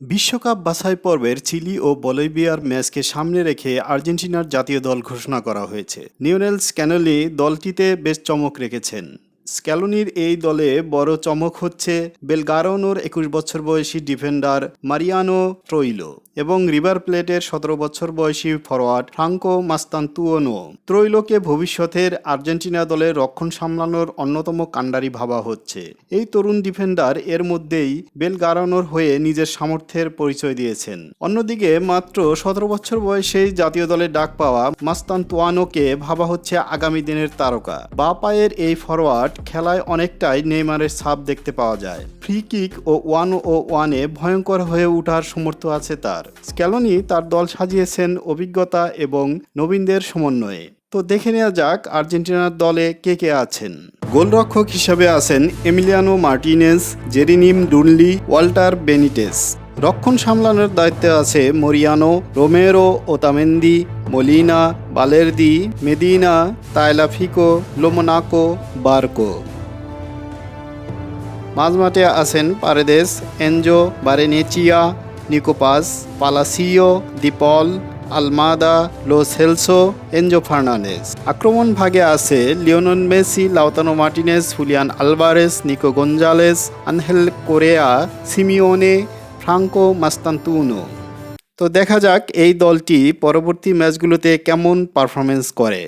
বিশ্বকাপ বাছাই পর্বের চিলি ও বলিভিয়ার ম্যাচকে সামনে রেখে আর্জেন্টিনার জাতীয় দল ঘোষণা করা হয়েছে। নিউনেল স্ক্যানলি দলটিতে বেশ চমক রেখেছেন। স্ক্যালোনির এই দলে বড় চমক হচ্ছে বেলগারনোর একুশ বছর বয়সী ডিফেন্ডার মারিয়ানো ট্রইলো এবং রিভার প্লেটের সতেরো বছর বয়সী ফরোয়ার্ড ফ্রাঙ্কো মাস্তান্তুওনো। ত্রৈলোকে ভবিষ্যতের আর্জেন্টিনা দলের রক্ষণ সামলানোর অন্যতম কাণ্ডারি ভাবা হচ্ছে। এই তরুণ ডিফেন্ডার এর মধ্যেই বেল গারানোর হয়ে নিজের সামর্থ্যের পরিচয় দিয়েছেন। অন্যদিকে মাত্র সতেরো বছর বয়সেই জাতীয় দলে ডাক পাওয়া মাস্তান্তুয়ানোকে ভাবা হচ্ছে আগামী দিনের তারকা। বা পায়ের এই ফরওয়ার্ড খেলায় অনেকটাই নেইমারের ছাপ দেখতে পাওয়া যায়। ফ্রি কিক ও ওয়ান ও ওয়ানে ভয়ঙ্কর হয়ে ওঠার সমর্থ আছে তার। স্ক্যালোনি তার দল সাজিয়েছেন অভিজ্ঞতা এবং নবীনদের সমন্বয়ে। তো দেখে নেওয়া যাক আর্জেন্টিনার দলে কে কে আছেন। গোলরক্ষক হিসাবে আছেন এমিলিয়ানো মার্টিনেস, জেরিনিম ডুনলি, ওয়াল্টার বেনিটেস। রক্ষণ সামলানোর দায়িত্বে আছে Mariano, Romero, Otamendi, Molina, Balerdi, Medina, Tagliafico, Lomonaco, Barco. মাঝমাঠে আছেন Paredes, Enzo, Barrenechea Nico Paz, Palacios, De Paul, Almada Lo Celso Enzo Fernandez আক্রমণ ভাগে আছে Lionel Messi, Lautaro Martinez Julian Alvarez, Nico Gonzalez, Angel Correa, Simeone, Franco Mastantuono. তো দেখা যাক এই দলটি পরবর্তী ম্যাচগুলোতে কেমন পারফরমেন্স করে।